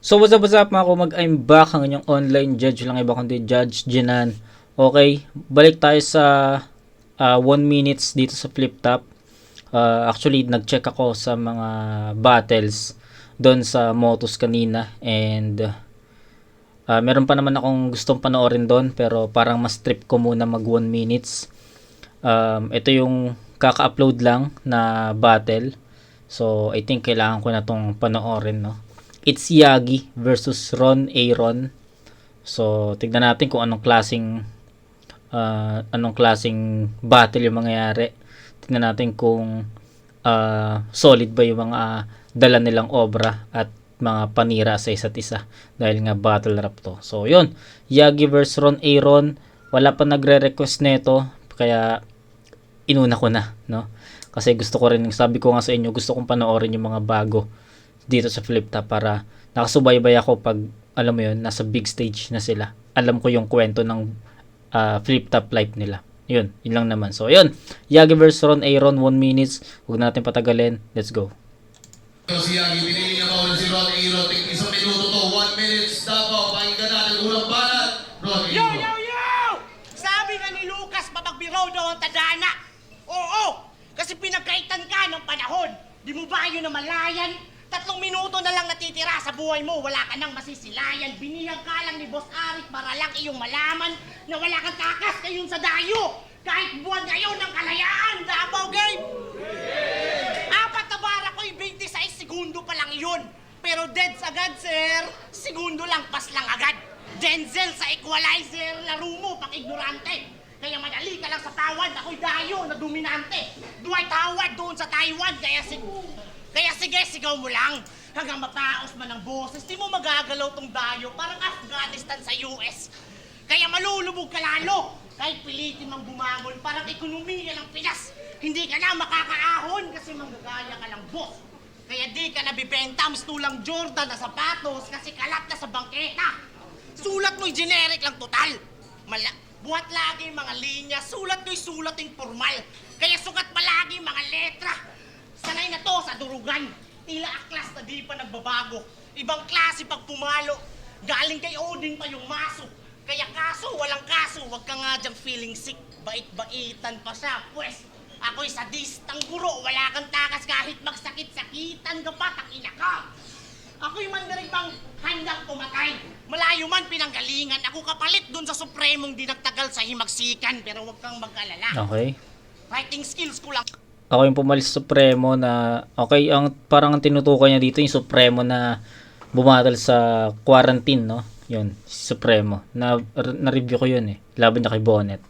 So what's up, what's up mga kumag, I'm back ang inyong online judge lang iba kundi Judge Jinan. Okay, balik tayo sa 1 minutes dito sa flip top. Uh, actually, nag-check ako sa mga battles doon sa Motus kanina and uh, meron pa naman akong gustong panoorin doon pero parang mas trip ko muna mag 1 minutes. Um, ito yung kaka-upload lang na battle. So, I think kailangan ko na tong panoorin, no? It's Yagi versus Ron Aaron. So, tignan natin kung anong klasing uh, anong klasing battle yung mangyayari. Tignan natin kung uh, solid ba yung mga dala nilang obra at mga panira sa isa't isa dahil nga battle rap to. So, yun. Yagi versus Ron Aaron. Wala pa nagre-request nito kaya inuna ko na, no? Kasi gusto ko rin, sabi ko nga sa inyo, gusto kong panoorin yung mga bago dito sa flip top para nakasubaybay ako pag alam mo yun, nasa big stage na sila. Alam ko yung kwento ng uh, flip top life nila. Yun, yun lang naman. So, yun. Yagi versus Ron Aaron, 1 minutes. Huwag natin patagalin. Let's go. Ito si Yagi, pinili niya bawal si Ron. Tig isang minuto to, 1 minutes. Davao, pakinggan natin unang banat. Ron Yo, Airo. yo, yo! Sabi nga ni Lucas, papagbiro daw ang tadhana. Oo, kasi pinagkaitan ka ng panahon. Di mo ba yun na malayan? Tatlong minuto na lang natitira sa buhay mo, wala ka nang masisilayan. Biniyag ka lang ni Boss Arik para lang iyong malaman na wala kang takas ngayon sa dayo. Kahit buwan ngayon ng kalayaan, Davao Game! Apat na bara ko'y 26 segundo pa lang yun. Pero deads agad, sir. Segundo lang, pas lang agad. Denzel sa equalizer, laro mo pang ignorante. Kaya madali ka lang sa tawad, ako'y dayo na dominante. Dwight Howard doon sa Taiwan, kaya sig kaya sige, sigaw mo lang. Hanggang mapaos man ang boses, di mo magagalaw tong dayo, parang Afghanistan sa US. Kaya malulubog ka lalo. Kahit pilitin mang bumangon, parang ekonomiya ng Pinas. Hindi ka na makakaahon kasi manggagaya ka lang, boss. Kaya di ka nabibenta ang tulang Jordan na sapatos kasi kalat na sa bangketa. Sulat mo'y generic lang total. Mala buhat lagi mga linya, sulat ko'y sulat yung formal. Kaya sukat palagi mga letra. Sanay na to sa durugan. Tila aklas na di pa nagbabago. Ibang klase pag pumalo. Galing kay Odin pa yung maso. Kaya kaso, walang kaso. Huwag ka nga diyang feeling sick. Bait-baitan pa siya. Pwes, ako'y sadistang guro. Wala kang takas kahit magsakit-sakitan ka pa. Takina ka. Ako'y mandarig bang handang pumatay. Malayo man pinanggalingan. Ako kapalit dun sa Supremong di nagtagal sa himagsikan. Pero huwag kang mag-alala. Okay. Writing skills ko lang Ako yung pumalis sa Supremo na okay, ang parang ang tinutukoy niya dito yung Supremo na bumatal sa quarantine, no? Yun, si Supremo. Na, na-review ko yun eh. Laban niya kay Bonnet.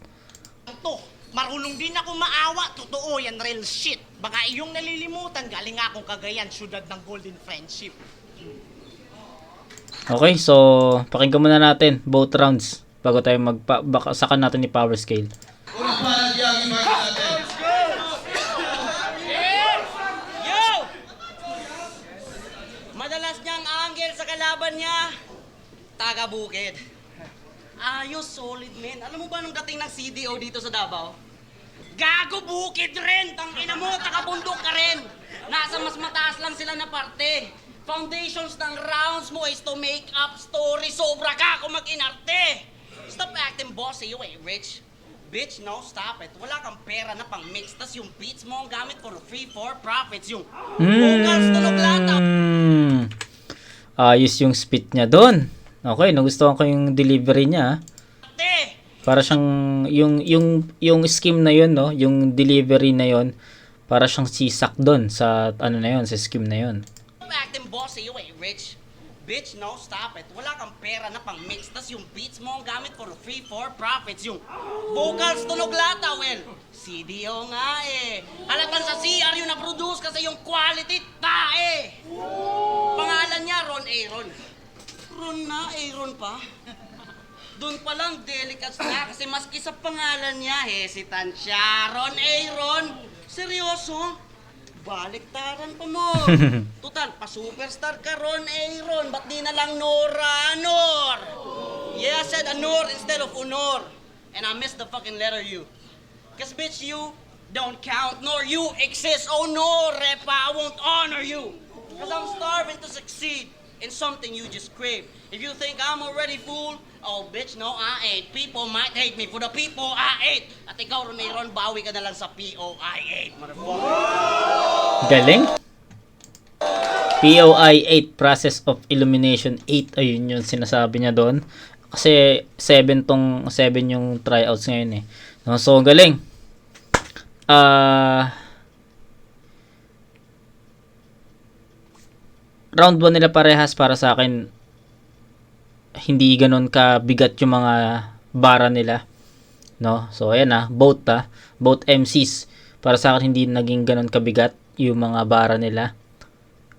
to. Marunong din ako maawa. Totoo yan, real shit. Baka iyong nalilimutan, galing nga akong Cagayan, syudad ng Golden Friendship. Okay, so pakinggan muna natin both rounds bago tayo magpa baka saka natin ni power scale. Unang banat, Yagi, pakinggan natin. Yo! Madalas niyang angle sa kalaban niya, taga bukid. Ayos, solid men. Alam mo ba nung dating ng CDO dito sa Davao? Gago bukid rin! Tangina mo, taga-bundok ka rin! Nasa mas mataas lang sila na parte. Foundations ng rounds mo is to make up story. Sobra ka kung mag-inarte! Stop acting bossy, you ain't rich. Bitch, no, stop it. Wala kang pera na pang mix. Tas yung beats mo ang gamit for free for profits. Yung vocals, tunog lata. Mm. Ayos yung spit niya doon. Okay, nagustuhan ko yung delivery niya. ah. Para siyang yung yung yung scheme na yun, no, yung delivery na yun, para siyang sisak doon sa ano na yun, sa scheme na. Stop acting bossy, you ain't rich. Bitch, no, stop it. Wala kang pera na pang mix. Tas yung beats mo ang gamit for free for profits. Yung vocals, tunog lata, well. CDO nga eh. Halatan sa CR yung na-produce kasi yung quality tae. Pangalan niya, Ron Aaron. Ron na, Aaron pa. Doon pa lang delicate na kasi maski sa pangalan niya, hesitant siya. Ron Aaron. Seryoso? Baliktaran pa mo. Total, pa-superstar ka, Ron Aaron. Ba't di na lang Nora Nor? Yeah, I said Anor instead of Honor. And I missed the fucking letter U. Cause bitch, you don't count, nor you exist. Oh no, Repa, I won't honor you. Cause I'm starving to succeed. In something you just crave. If you think I'm already full, oh bitch, no, I ain't. People might hate me for the people I hate. At ikaw, Ron, bawi ka na lang sa POI 8, motherfucker. Galing. POI 8, Process of Illumination 8. Ayun yung sinasabi niya doon. Kasi 7 tong 7 yung tryouts ngayon eh. So, galing. Ah... round 1 nila parehas para sa akin hindi ganun kabigat yung mga bara nila. No? So, ayan na. Both ah. Both MCs. Para sa akin, hindi naging ganun kabigat yung mga bara nila.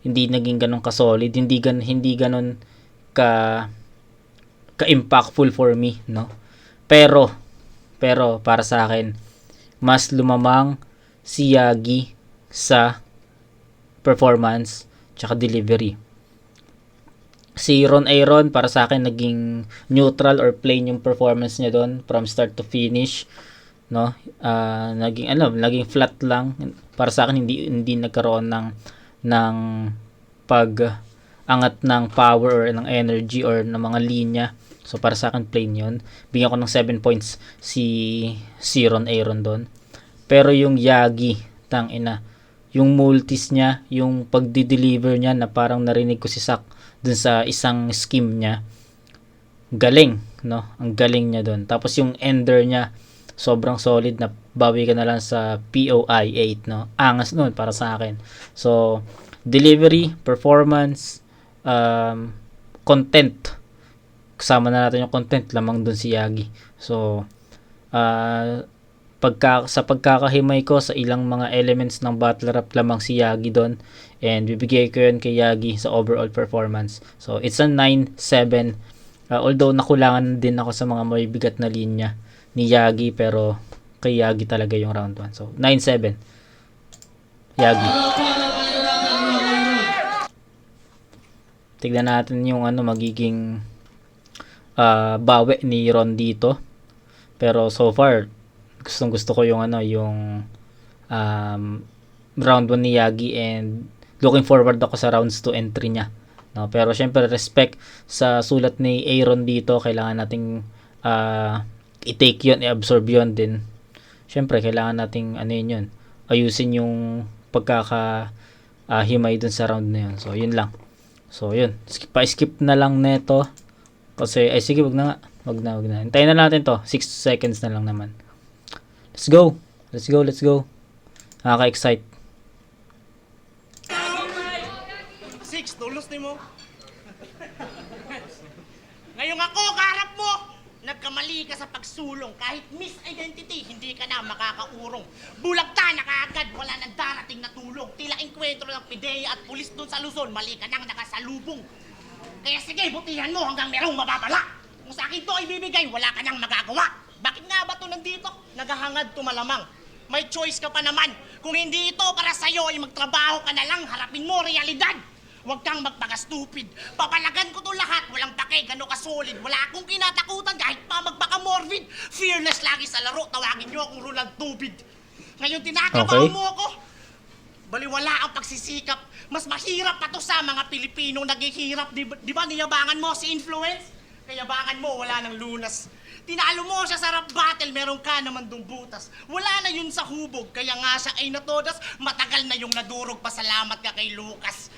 Hindi naging ganun ka-solid. Hindi, gan hindi ganun ka ka-impactful for me. No? Pero, pero para sa akin, mas lumamang si Yagi sa performance tsaka delivery. Si Ron Aaron para sa akin naging neutral or plain yung performance niya doon from start to finish no? Ah, naging ano naging flat lang. Para sa akin hindi hindi nagkaroon ng ng pag angat ng power or ng energy or ng mga linya. So para sa akin plain yun. Bigyan ko ng 7 points si si Ron Aaron doon. Pero yung Yagi tang ina yung multis niya, yung pagdi-deliver niya na parang narinig ko si Sak dun sa isang scheme niya. Galing, no? Ang galing niya dun. Tapos yung ender niya, sobrang solid na bawi ka na lang sa POI 8, no? Angas nun para sa akin. So, delivery, performance, um, content. Kasama na natin yung content, lamang dun si Yagi. So, ah pagka, sa pagkakahimay ko sa ilang mga elements ng battle rap lamang si Yagi doon. And bibigay ko yun kay Yagi sa overall performance. So it's a 9-7 Uh, although nakulangan din ako sa mga may bigat na linya ni Yagi pero kay Yagi talaga yung round 1 so 9-7 Yagi. Tignan natin yung ano magiging ah, bawi ni Ron dito. Pero so far gustong gusto ko yung ano yung um, round 1 ni Yagi and looking forward ako sa rounds 2 entry niya. No pero syempre respect sa sulat ni Aaron dito. Kailangan nating ah, i-take yun i-absorb yun din. Syempre kailangan nating ano yun yun ayusin yung pagkaka ah, himay dun sa round na yun. So yun lang. So yun. Skip, pa-skip na lang neto. Kasi ay sige wag na nga. Wag na wag na. Hintayin na natin to. 6 seconds na lang naman Let's go. Let's go, let's go. Nakaka-excite. Six, tulos ni mo. Ngayong ako, karap mo, nagkamali ka sa pagsulong. Kahit misidentity, hindi ka na makakaurong. Bulagta na kaagad, wala nang darating na tulong. Tila inkwentro ng pideya at pulis doon sa Luzon, mali ka nang nakasalubong. Kaya sige, butihan mo hanggang merong mababala. Kung sa akin to ibibigay, wala ka nang magagawa. Bakit nga ba? Naghahangad to malamang. May choice ka pa naman. Kung hindi ito para sa'yo, ay magtrabaho ka na lang, harapin mo realidad. Huwag kang magpaka-stupid. Papalagan ko to lahat. Walang pake, gano'n ka-solid. Wala akong kinatakutan kahit pa magpaka-morbid. Fearless lagi sa laro. Tawagin niyo akong Roland Tubid. Ngayon tinatabaho Okay. mo ako. Baliwala ang pagsisikap. Mas mahirap pa to sa mga Pilipinong naghihirap. Di, di ba niyabangan mo si influence? Kayabangan mo, wala ng lunas. Tinalo mo siya sa rap battle, meron ka naman dong butas. Wala na yun sa hubog, kaya nga siya ay natodas. Matagal na yung nadurog, pasalamat ka kay Lucas.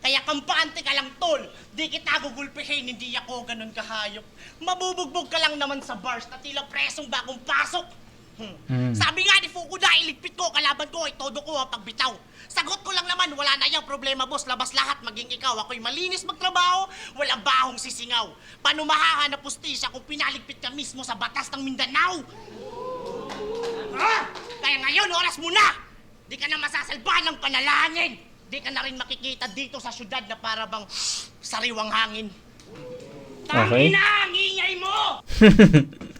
Kaya kampante ka lang, tol. Di kita gugulpihin, hindi ako ganun kahayop. Mabubugbog ka lang naman sa bars na tila presong bagong pasok. Hmm. Mm. Sabi nga ni Fukuda, iligpit ko, kalaban ko, ay todo ko ang pagbitaw. Sagot ko lang naman, wala na yung problema, boss. Labas lahat, maging ikaw. Ako'y malinis magtrabaho, walang bahong sisingaw. Paano mahahanap pustisya kung pinaligpit ka mismo sa batas ng Mindanao? Ah! Kaya ngayon, oras mo na! Di ka na masasalba ng panalangin! Di ka na rin makikita dito sa syudad na para bang sariwang hangin. Okay. Tangina ang ingay mo!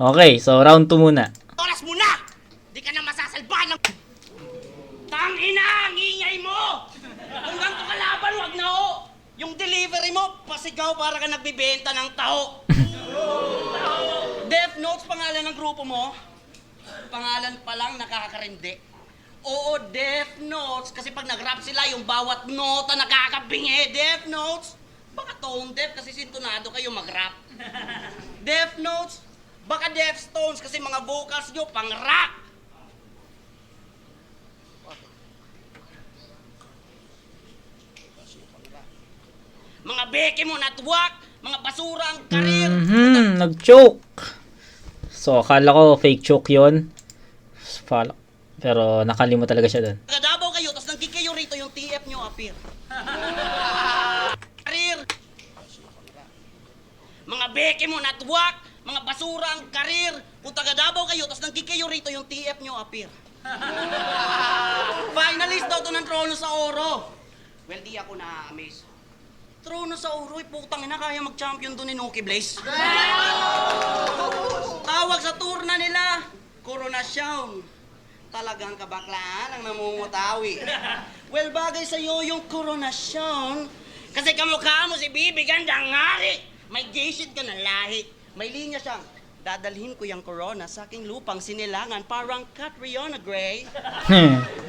Okay, so round 2 muna. Oras mo na! Di ka na masasalba ng... Tangina ang ingay mo! Kung ganito kalaban, wag na ho! Yung delivery mo, pasigaw para ka nagbibenta ng taho. Death Notes pangalan ng grupo mo. Pangalan pa lang nakakakarindi. Oo, Death Notes. Kasi pag nag-rap sila, yung bawat nota nakakabingi. Death Notes. Baka tone deaf kasi sintonado kayo mag-rap. Death Notes. Baka Death Stones kasi mga vocals nyo pang-rap. Mga beke mo natwak, mga basura ang karir. Mhm, nag-choke. So, akala ko fake choke yon. Pero nakalimot talaga siya doon. Nagadabaw kayo, tapos nagkikayo rito yung TF nyo appear. karir. Mga beke mo natwak, mga basura ang karir. Kung taga-Davao kayo, tapos nagkikayo rito yung TF nyo appear. Finalist daw to ng trono sa oro. Well, di ako na-amaze. Trono sa oro, eh, putang ina, kaya mag-champion doon ni Nuki Blaze. Tawag sa turna nila, Koronasyon. Talagang kabaklaan ang namumutawi. well, bagay sa iyo yung koronasyon. Kasi kamukha mo si Bibi Gandang Ngari. May gayshit ka na lahi. May linya siyang, dadalhin ko yung corona sa aking lupang sinilangan parang Catriona Gray.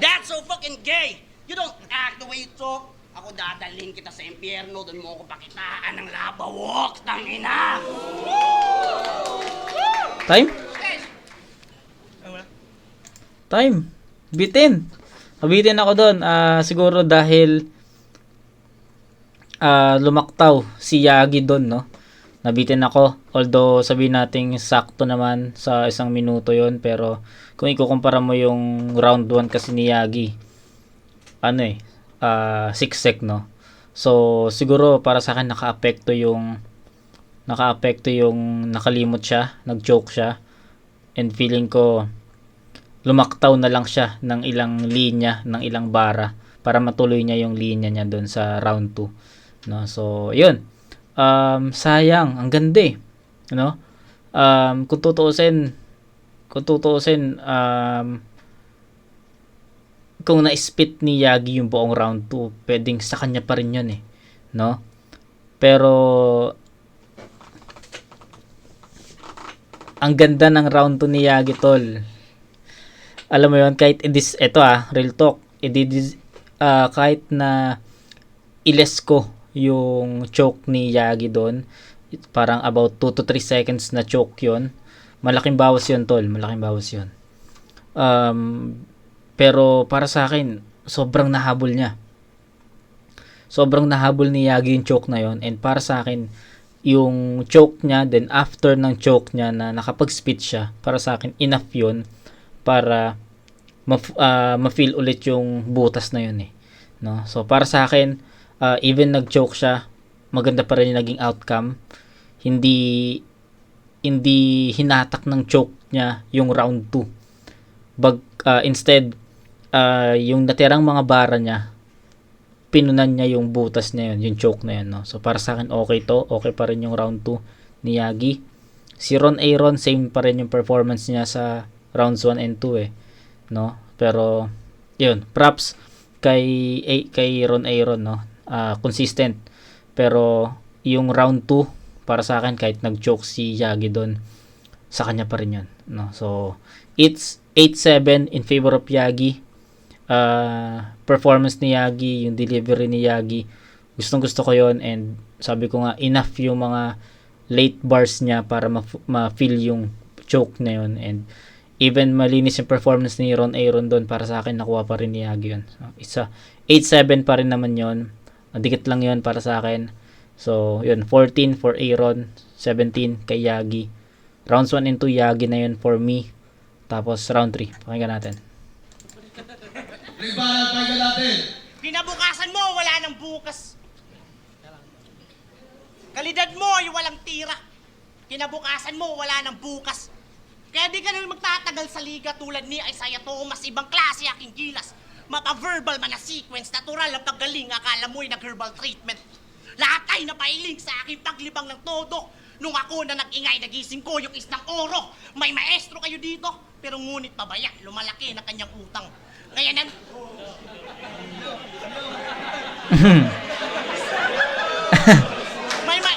That's so fucking gay! You don't act the way you talk. Ako dadalhin kita sa impyerno, doon mo ako pakitaan ng labawok, tangina! Time? Time. Bitin. Nabitin ako doon. Ah, siguro dahil ah, lumaktaw si Yagi doon, no? Nabitin ako. Although sabihin nating sakto naman sa isang minuto yon pero kung ikukumpara mo yung round 1 kasi ni Yagi, ano eh, ah, six sec, no? So, siguro para sa akin naka-apekto yung naka-apekto yung nakalimot siya, nag-joke siya. And feeling ko lumaktaw na lang siya ng ilang linya, ng ilang bara para matuloy niya yung linya niya doon sa round 2. No? So, yun. Um, sayang, ang ganda eh. No? Um, kung tutuusin, kung tutuusin, um, kung na-spit ni Yagi yung buong round 2, pwedeng sa kanya pa rin yun eh. No? Pero, ang ganda ng round 2 ni Yagi, tol. Alam mo yon kahit idis, eto ah, real talk, ididis, ah, kahit na iles ko yung choke ni Yagi doon, parang about 2 to 3 seconds na choke yon malaking bawas yon tol, malaking bawas yon Um, pero para sa akin, sobrang nahabol niya. Sobrang nahabol ni Yagi yung choke na yon and para sa akin, yung choke niya, then after ng choke niya na nakapag-spit siya, para sa akin, enough yun para ma- ah, ma-feel ulit yung butas na yun eh. No? So, para sa akin, ah, even nag-choke siya, maganda pa rin yung naging outcome. Hindi hindi hinatak ng choke niya yung round 2. Bag, ah, instead, ah, yung natirang mga bara niya, pinunan niya yung butas na yun, yung choke na yun. No? So, para sa akin, okay to. Okay pa rin yung round 2 ni Yagi. Si Ron Aaron, same pa rin yung performance niya sa rounds 1 and 2 eh. No? Pero, yun, props kay, eh, kay Ron Aaron, no? Ah, consistent. Pero, yung round 2, para sa akin, kahit nag-choke si Yagi doon, sa kanya pa rin yun. No? So, it's 8-7 in favor of Yagi. Ah, performance ni Yagi, yung delivery ni Yagi, gustong gusto ko yon and sabi ko nga, enough yung mga late bars niya para ma- ma-feel yung choke na yun and even malinis yung performance ni Ron Aaron doon para sa akin nakuha pa rin ni Yagi yun. So, isa 8-7 pa rin naman yun. Dikit lang yun para sa akin. So, yun 14 for Aaron, 17 kay Yagi. Rounds 1 and 2 Yagi na yun for me. Tapos round 3, pakinggan natin. Libanat, pakinggan natin. Kinabukasan mo, wala nang bukas. Kalidad mo ay walang tira. Kinabukasan mo, wala nang bukas. Kaya di ka na magtatagal sa liga tulad ni Isaiah Thomas, ibang klase aking gilas. Mapa-verbal man na sequence, natural ang paggaling, akala mo'y nag-herbal treatment. Lahat ay napailing sa aking paglibang ng todo. Nung ako na nag-ingay, nagising ko yung isnang oro. May maestro kayo dito, pero ngunit pabaya, lumalaki na kanyang utang. Kaya nan... may ma...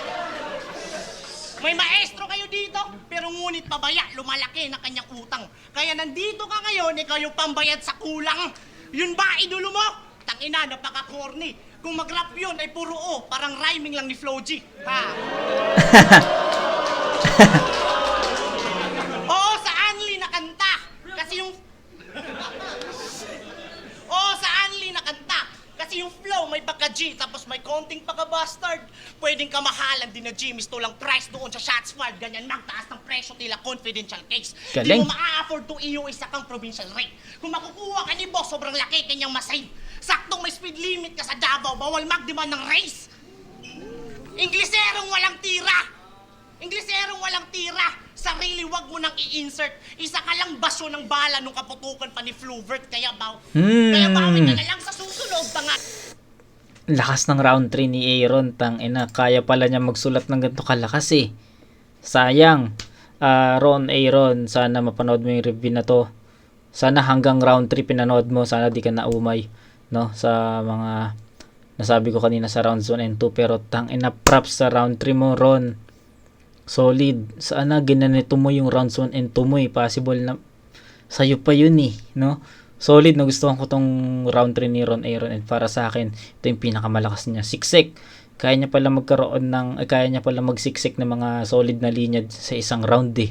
May maestro kayo dito, pero ngunit pabaya, lumalaki na kanyang utang. Kaya nandito ka ngayon, ikaw yung pambayad sa kulang. Yun ba, idolo mo? Tangina, napaka-corny. Kung mag-rap yun, ay puro o. Parang rhyming lang ni Flo G. Ha? Oo, sa Anli na kanta. Kasi yung... Oo, sa Anli na kanta. Kasi yung flow may pagka-G, tapos may konting pagka-bastard. Pwedeng ka mahalan din na G, misto lang price doon sa shots fired. Ganyan, magtaas ng presyo tila confidential case. Galing. Di mo ma-afford to iyo isa kang provincial rate. Kung makukuha ka ni boss, sobrang laki kanyang masave. Saktong may speed limit ka sa Davao, bawal mag-demand ng race. Ingleserong walang tira! Ingleserong walang tira! Sarili wag mo nang i-insert. Isa ka lang baso ng bala nung kaputukan pa ni Fluvert. Kaya baw. Hmm. Kaya bawin na lang sa susunod. Tanga. lakas ng round 3 ni Aaron tang ina kaya pala niya magsulat ng ganito kalakas eh sayang Ah, Ron Aaron sana mapanood mo yung review na to sana hanggang round 3 pinanood mo sana di ka naumay no sa mga nasabi ko kanina sa rounds 1 and 2 pero tang ina props sa round 3 mo Ron solid. Sana ginanito mo yung rounds 1 and 2 mo eh. Possible na sa'yo pa yun eh no? Solid. Na gustuhan ko tong round 3 ni Ron Aaron. And para sa akin ito yung pinakamalakas niya. Siksik. Kaya niya pala magkaroon ng eh, kaya niya pala magsiksik ng mga solid na linya sa isang round eh.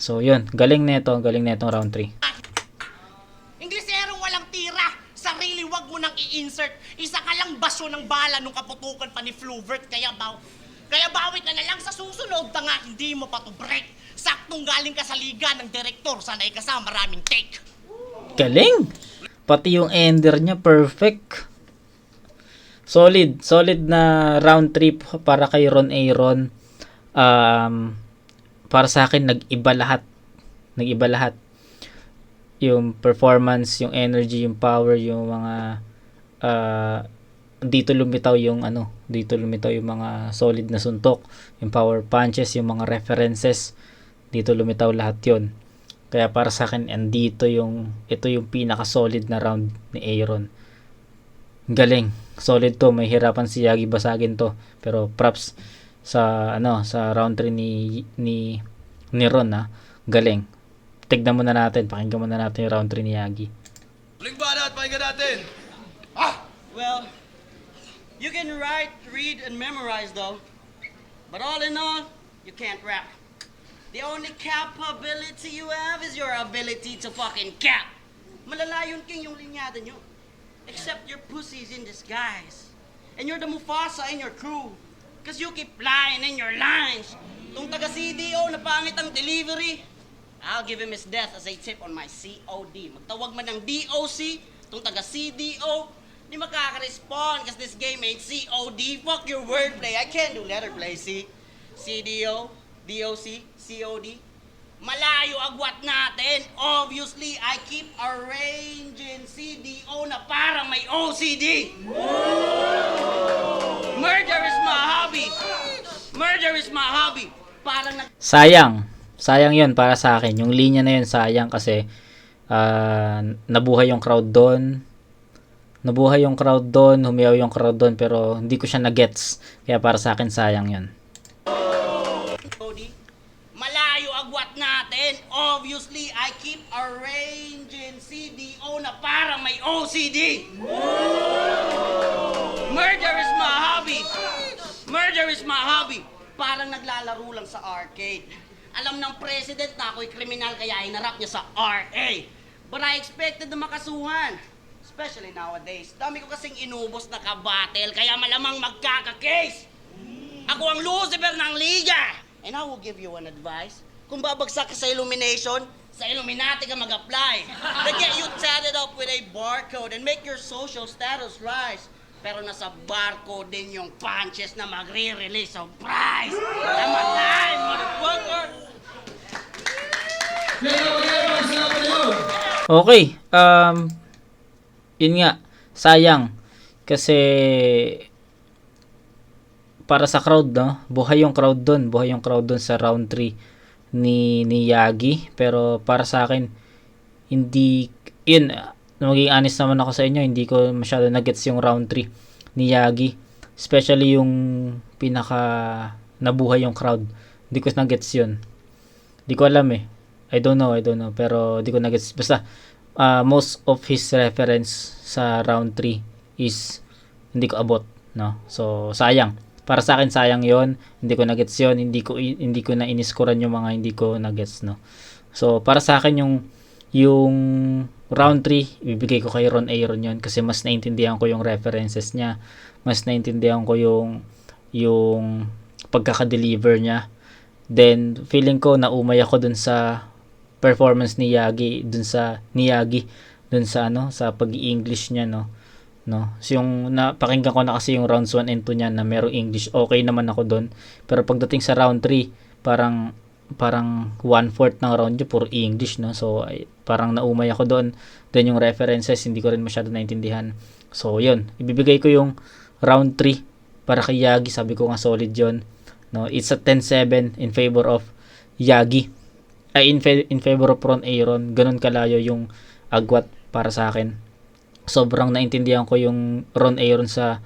So yun. Galing nito galing nitong round 3 Ingleserong walang tira. Sarili wag mo nang i-insert. Isa ka lang baso ng bala nung kaputukan pa ni Fluvert. Kaya baw. Kaya bawi ka na lang sa susunod. Tanga, hindi mo pa to break. Saktong galing ka sa liga ng direktor. Sanay ka sa maraming take. Galing! Pati yung ender niya, perfect. Solid. Solid na round trip para kay Ron Aaron. Um, para sa akin, nag-iba lahat. Nag-iba lahat. Yung performance, yung energy, yung power, yung mga uh, dito lumitaw yung ano, dito lumitaw yung mga solid na suntok, yung power punches, yung mga references, dito lumitaw lahat yon kaya para sa akin, andito yung, ito yung pinaka-solid na round ni Aaron. Galing. Solid to. May hirapan si Yagi basagin to. Pero props sa, ano, sa round 3 ni, ni, ni Ron, ha. Galing. Tignan muna natin. Pakinggan muna natin yung round 3 ni Yagi. Huling banat, pakinggan natin. Well, you can write, read, and memorize though. But all in all, you can't rap. The only capability you have is your ability to fucking cap. Malalayon king yung linyada nyo. Except your pussy's in disguise. And you're the Mufasa in your crew. Cause you keep lying in your lines. Tung taga CDO na pangit ang delivery, I'll give him his death as a tip on my COD. Magtawag man ng DOC, tung taga CDO, di makaka-respond kasi this game ain't COD. Fuck your wordplay. I can't do letter play, see? CDO, DOC, COD. Malayo agwat natin. Obviously, I keep arranging CDO na parang may OCD. Murder is my hobby. Murder is my hobby. Parang nag... Sayang. Sayang yun para sa akin. Yung linya na yun, sayang kasi ah, nabuhay yung crowd doon. Nabuhay yung crowd doon, humiyaw yung crowd doon, pero hindi ko siya na-gets. Kaya para sa akin, sayang yun. Cody. Malayo agwat natin. Obviously, I keep arranging CDO na parang may OCD. Murder is my hobby. Murder is my hobby. Parang naglalaro lang sa arcade. Alam ng president na ako'y kriminal kaya hinarap niya sa RA. But I expected na makasuhan. Especially nowadays. Dami ko kasing inubos na kabatel kaya malamang magkaka-case. Ako ang Lucifer ng Liga! And I will give you an advice. Kung babagsak ka sa illumination, sa Illuminati ka mag-apply. They get you tatted up with a barcode and make your social status rise. Pero nasa barcode din yung punches na magre-release ng prize. Tama tayo, motherfucker! Okay, um, yun nga, sayang. Kasi, para sa crowd, no? Buhay yung crowd doon. Buhay yung crowd doon sa round 3 ni, ni Yagi. Pero para sa akin, hindi, yun, maging honest naman ako sa inyo, hindi ko masyado nagets yung round 3 ni Yagi. Especially yung pinaka nabuhay yung crowd. Hindi ko nagets yun. Hindi ko alam eh. I don't know, I don't know. Pero di ko nagets. Basta, ah, most of his reference sa round 3 is hindi ko abot, no? So, sayang. Para sa akin, sayang yon Hindi ko nagets yon Hindi ko, hindi ko na iniscorean yung mga hindi ko nagets, no? So, para sa akin yung yung round 3, ibibigay ko kay Ron Aaron yon kasi mas naintindihan ko yung references niya. Mas naintindihan ko yung yung pagkaka-deliver niya. Then, feeling ko naumay ako dun sa performance ni Yagi, dun sa ni Yagi, dun sa ano, sa pag-English niya, no. No. So, yung napakinggan ko na kasi yung rounds 1 and 2 niya na merong English, okay naman ako dun. Pero pagdating sa round 3, parang parang one-fourth ng round yun, puro English, no? So, ay, parang naumay ako doon. Then yung references, hindi ko rin masyado naintindihan. So, yun. Ibibigay ko yung round 3 para kay Yagi. Sabi ko nga solid yon No? It's a 10-7 in favor of Yagi. Ay, in, fa- in favor of Ron Aaron. Ganun kalayo yung agwat para sa akin. Sobrang naintindihan ko yung Ron Aaron sa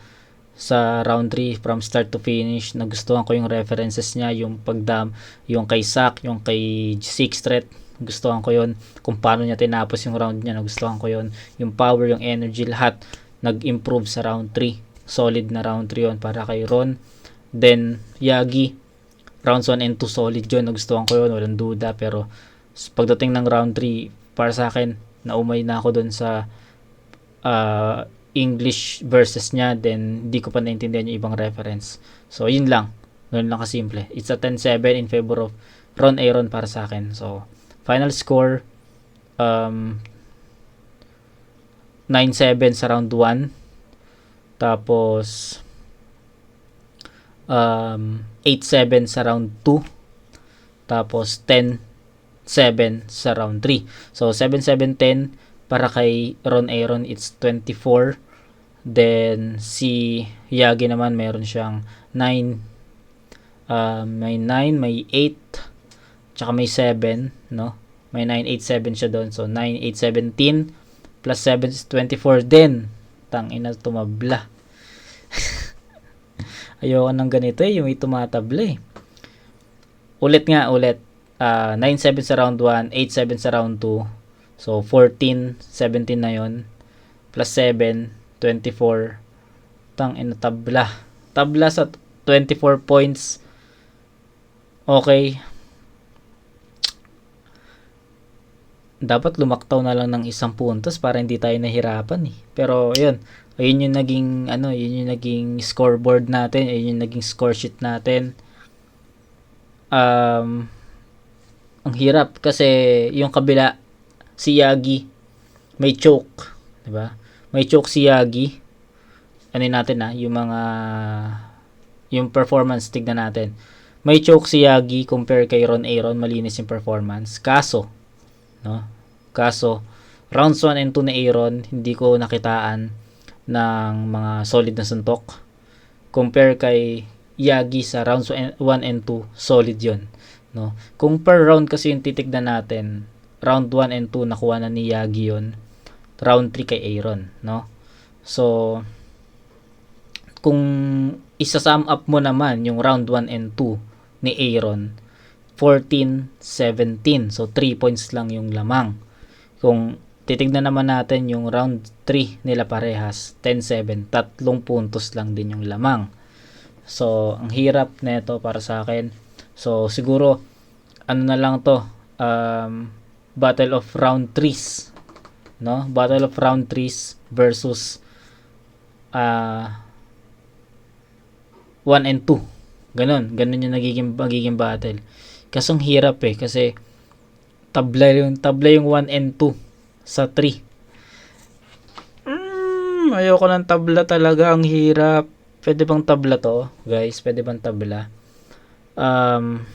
sa round 3 from start to finish. Nagustuhan ko yung references niya yung pagdam yung kay Sak yung kay Six Threat gustuhan ko yon kung paano niya tinapos yung round niya nagustuhan ko yon yung power yung energy lahat nag-improve sa round 3 solid na round 3 yon para kay Ron. Then Yagi rounds 1 and 2 solid yun. Nagustuhan ko yun walang duda. Pero pagdating ng round 3 para sa akin naumay na ako dun sa uh, English verses niya. Then di ko pa naintindihan yung ibang reference. So yun lang. Ganun lang kasimple. It's a 10-7 in favor of Ron Aaron para sa akin. So final score um 9-7 sa round 1 tapos um 8-7 sa round 2 tapos 10-7 sa round 3 so 7-7-10 para kay Ron Aaron it's 24 then si Yagi naman meron siyang 9 uh, may 9 may 8 tsaka may 7 no? May 9 8 7 siya doon. So 9 8 17 plus 7 is 24 din. Tang ina tumabla ayoko ng ganito eh yung may tumatabla eh ulit nga ulit uh, 9-7 sa round 1 8-7 sa round 2 So, 14, 17 na yon Plus 7, 24. Tang ina tabla. Tabla sa 24 points. Okay. Dapat lumaktaw na lang ng isang puntos para hindi tayo nahirapan eh. Pero, yun. Ayun yung naging, ano, yun yung naging scoreboard natin. Ayun yung naging score sheet natin. Um, ang hirap kasi yung kabila si Yagi may choke, 'di ba? May choke si Yagi. Ano natin na yung mga yung performance tignan natin. May choke si Yagi compare kay Ron Aaron, malinis yung performance. Kaso, no? Kaso rounds 1 and 2 ni Aaron, hindi ko nakitaan ng mga solid na suntok. Compare kay Yagi sa rounds 1 and 2, solid 'yon, no? Kung per round kasi yung titignan natin, round 1 and 2 nakuha na ni Yagi yun. Round 3 kay Aaron, no? So, kung isa-sum up mo naman yung round 1 and 2 ni Aaron, 14-17. So, 3 points lang yung lamang. Kung titignan naman natin yung round 3 nila parehas, 10-7. Tatlong puntos lang din yung lamang. So, ang hirap nito para sa akin. So, siguro, ano na lang to, um, Battle of Round 3s. No? Battle of Round 3s versus uh, 1 and 2. Ganon. Ganon yung nagiging, magiging battle. Kasong hirap eh. Kasi tabla yung, tabla yung 1 and 2 sa 3. Mm, ayoko ng tabla talaga. Ang hirap. Pwede bang tabla to? Guys, pwede bang tabla? Um,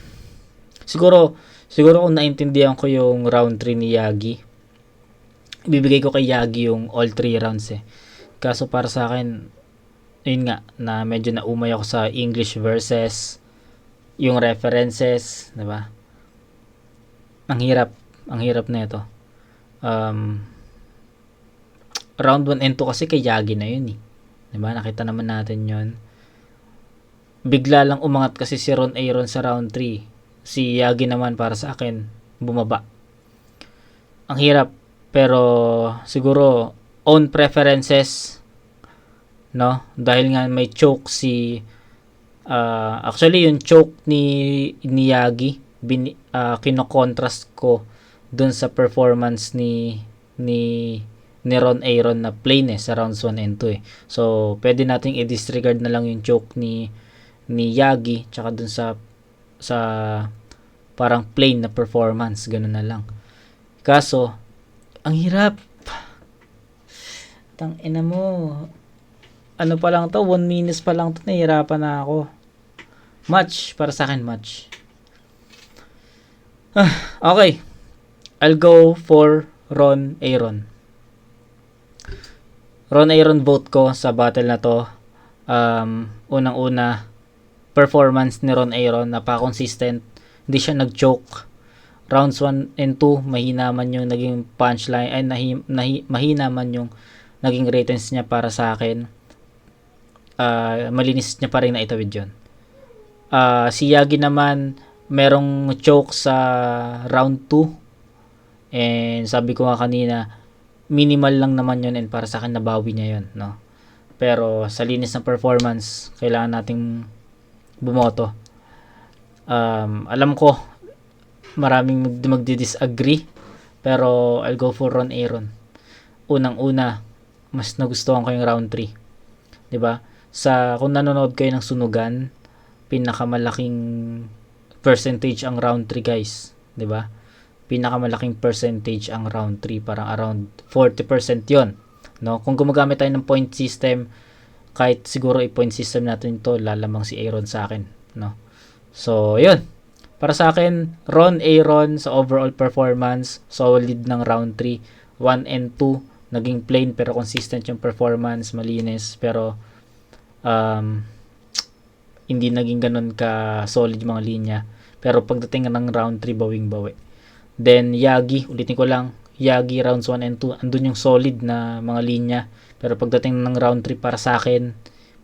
siguro, Siguro kung naintindihan ko yung round 3 ni Yagi, ibibigay ko kay Yagi yung all 3 rounds eh. Kaso para sa akin, yun nga, na medyo naumay ako sa English verses, yung references, di ba? Ang hirap, ang hirap na ito. Um, round 1 and 2 kasi kay Yagi na yun eh. Di ba? Nakita naman natin yun. Bigla lang umangat kasi si Ron Aaron sa round 3 si Yagi naman para sa akin bumaba ang hirap pero siguro own preferences no dahil nga may choke si ah, actually yung choke ni ni Yagi bin, ah, kino-contrast ko dun sa performance ni ni ni Ron Aaron na plain eh sa rounds 1 and 2 eh. So, pwede nating i-disregard na lang yung choke ni ni Yagi tsaka dun sa sa parang plain na performance, ganun na lang. Kaso, ang hirap. Tang ina mo. Ano pa lang to, 1 minutes pa lang to, nahihirapan na ako. Match, para sa akin match. Ah, okay. I'll go for Ron Aaron. Ron Aaron vote ko sa battle na to. Um, unang-una, performance ni Ron Aaron, napaka-consistent. Hindi siya nag-choke. Rounds 1 and 2, mahina man yung naging punchline, ay nahi, nahi, mahina man yung naging ratings niya para sa akin. Ah, malinis niya pa rin na itawid yun. Ah, si Yagi naman, merong choke sa round 2. And sabi ko nga kanina, minimal lang naman yun and para sa akin nabawi niya yun, no? Pero sa linis ng performance, kailangan nating bumoto. Um, alam ko, maraming mag- magdi-disagree, pero I'll go for Ron Aaron. Unang-una, mas nagustuhan ko yung round 3. 'Di ba? Sa kung nanonood kayo ng sunugan, pinakamalaking percentage ang round 3, guys, 'di ba? Pinakamalaking percentage ang round 3, parang around 40% 'yon. No? Kung gumagamit tayo ng point system, kahit siguro i-point system natin to, lalamang si Aaron sa akin, no? So, 'yun. Para sa akin, Ron Aaron sa overall performance, solid ng round 3, 1 and 2, naging plain pero consistent yung performance, malinis, pero um, hindi naging ganun ka solid mga linya. Pero pagdating ng round 3, bawing-bawi. Then, Yagi, ulitin ko lang, Yagi rounds 1 and 2, andun yung solid na mga linya. Pero pagdating ng round 3 para sa akin,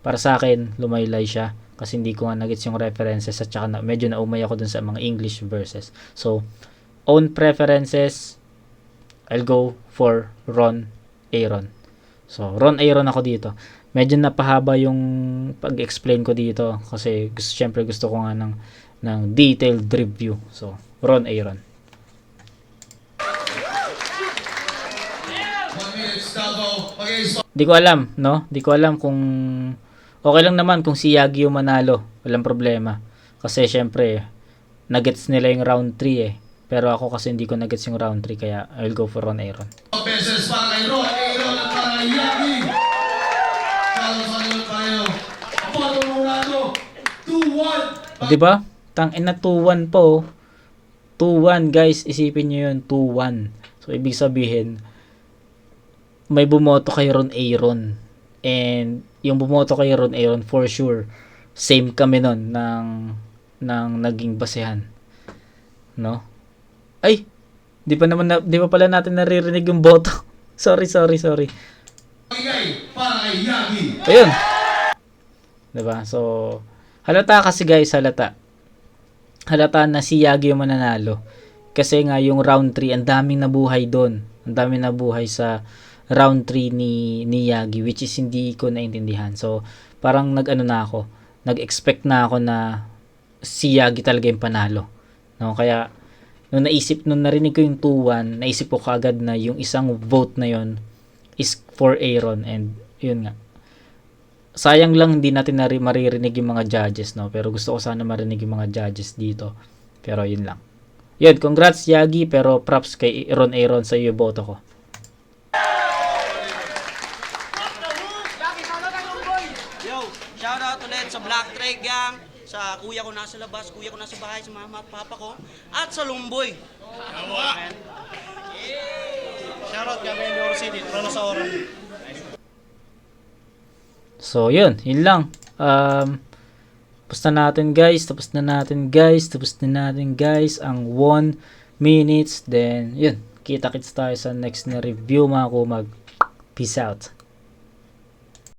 para sa akin, lumaylay siya. Kasi hindi ko nga nagets yung references at saka na, medyo naumay ako dun sa mga English verses. So, own preferences, I'll go for Ron Aaron. So, Ron Aaron ako dito. Medyo napahaba yung pag-explain ko dito kasi gusto, syempre gusto ko nga ng, ng detailed review. So, Ron Aaron. One minute, Davao. Against Di ko alam, no? Di ko alam kung okay lang naman kung si Yagi yung manalo. Walang problema. Kasi syempre, nagets nila yung round 3 eh. Pero ako kasi hindi ko nagets yung round 3 kaya I'll go for Ron Aaron. beses para kay Ron Aaron at para kay Yagi. Manuel Parejo. Apollo Ronaldo. 2-1. Di ba? Tang ina 2-1 po. 2-1 guys, isipin niyo yun, 2-1. So ibig sabihin may bumoto kay Ron Aaron. And yung bumoto kay Ron Aaron for sure same kami nun ng ng naging basehan. No? Ay, di pa naman na, di pa pala natin naririnig yung boto. sorry, sorry, sorry. Ayun. 'Di ba? So, halata kasi guys, halata. Halata na si Yagi yung mananalo. Kasi nga yung round 3, ang daming nabuhay doon. Ang daming nabuhay sa round 3 ni ni Yagi which is hindi ko naintindihan. So, parang nag-ano na ako, nag-expect na ako na si Yagi talaga yung panalo. No, kaya nung naisip nung narinig ko yung 2-1, naisip ko kaagad na yung isang vote na yon is for Aaron and yun nga. Sayang lang hindi natin nari maririnig yung mga judges no? Pero gusto ko sana marinig yung mga judges dito. Pero yun lang. Yun congrats Yagi pero props kay Ron Aaron sa iyo boto ko Yo, shout out ulit sa Black Trade Gang, sa kuya ko nasa labas, kuya ko nasa bahay, sa mama at papa ko, at sa Lumboy. Shoutout kami in Oro City, Trono sa Oro. so yun yun lang um tapos na natin guys tapos na natin guys tapos na natin guys ang 1 minutes then yun kita kits tayo sa next na review mga kumag peace out